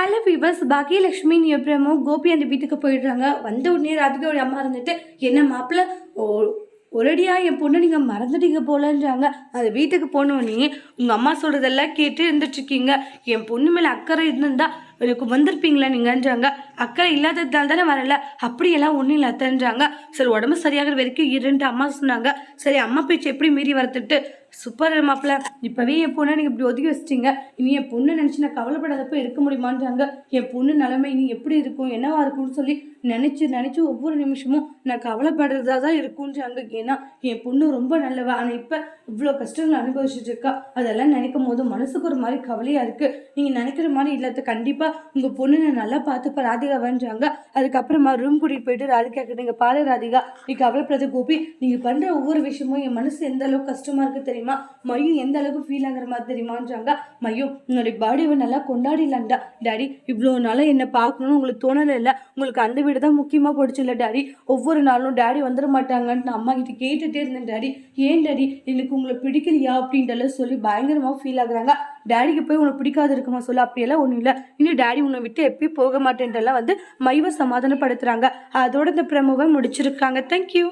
Hello viewers Baakiyalakshmi எப்படியமோ கோபி அந்த வீட்டுக்கு போயிடுறாங்க. வந்த உடனே ராதிகாவுடைய அம்மா இருந்துட்டு என்ன மாப்பிள்ள ஓ ஒரடியா என் பொண்ணு நீங்கள் மறந்துட்டீங்க போலன்றாங்க. அந்த வீட்டுக்கு போனோடனே உங்கள் அம்மா சொல்கிறதெல்லாம் கேட்டு இருந்துட்டுருக்கீங்க என் பொண்ணு மேலே அக்கறை இருந்திருந்தா எனக்கு வந்திருப்பீங்களா நீங்கன்றாங்க. அக்கறை இல்லாததால் தானே வரல. அப்படியெல்லாம் ஒன்றும் இல்லை அத்தன்றாங்க. சரி உடம்பு சரியாகிற வரைக்கும் இருன்ட்டு அம்மா சொன்னாங்க. சரி அம்மா பேச்சு எப்படி மீறி வரத்துட்டு? சூப்பர் மாப்பிள்ள. இப்போவே என் பொண்ணை நீங்கள் இப்படி ஒதுக்கி வச்சிட்டீங்க. இனி என் பொண்ணு நினச்சி நான் கவலைப்படாதப்போ இருக்க முடியுமான்றாங்க. என் பொண்ணு நிலைமை இனி எப்படி இருக்கும்? என்னவா இருக்கும்னு சொல்லி நினச்சி நினச்சி ஒவ்வொரு நிமிஷமும் நான் கவலைப்படுறதா தான் இருக்குன்றாங்க ஏன்னா என் பொண்ணு ரொம்ப நல்லவ. ஆனால் இப்போ இவ்வளோ கஷ்டங்கள் அனுபவிச்சுட்டு இருக்கா. அதெல்லாம் நினைக்கும் போது மனசுக்கு ஒரு மாதிரி கவலையாக இருக்குது நீங்கள் நினைக்கிற மாதிரி இல்லாத கண்டிப்பாக உங்கள் பொண்ணு நான் நல்லா பார்த்துப்ப ராதிகாவான்றாங்க அதுக்கப்புறமா ரூம் கூட்டிகிட்டு போயிட்டு ராதிகா கிட்ட நீங்கள் பாரு ராதிகா நீ கவலைப்படுறது கோபி. நீங்கள் பண்ணுற ஒவ்வொரு விஷயமும் என் மனசு எந்த அளவுக்கு கஷ்டமாக இருக்குது தெரியுமா? மையும் எந்த அளவுக்கு ஃபீல் ஆகுற மாதிரி தெரியுமான்றாங்க. மையும் உன்னுடைய பாடியை நல்லா கொண்டாடிலான்டா டாடி இவ்வளோ நாளாக என்னை பார்க்கணும்னு உங்களுக்கு தோணலை இல்லை? உங்களுக்கு அந்த வீடு தான் முக்கியமாக போடுச்சு இல்லை டாடி ஒவ்வொரு நாளும் டாடி வந்துட மாட்டாங்கன்னு நான் அம்மா கிட்ட கேட்டுட்டே இருந்தேன் டாடி ஏன் டாடி எனக்கு உங்களை பிடிக்கலையா? அப்படின்றலாம் சொல்லி பயங்கரமாக ஃபீல் ஆகுறாங்க. டேடிக்கு போய் உனக்கு பிடிக்காது இருக்குமா சொல்ல அப்படியெல்லாம் ஒன்றும் இல்லை. இன்னும் டேடி உன்னை விட்டு எப்பயும் போக மாட்டேன்றெல்லாம் வந்து மைவை சமாதானப்படுத்துகிறாங்க அதோட இந்த பிரமுவை முடிச்சிருக்காங்க. தேங்க்யூ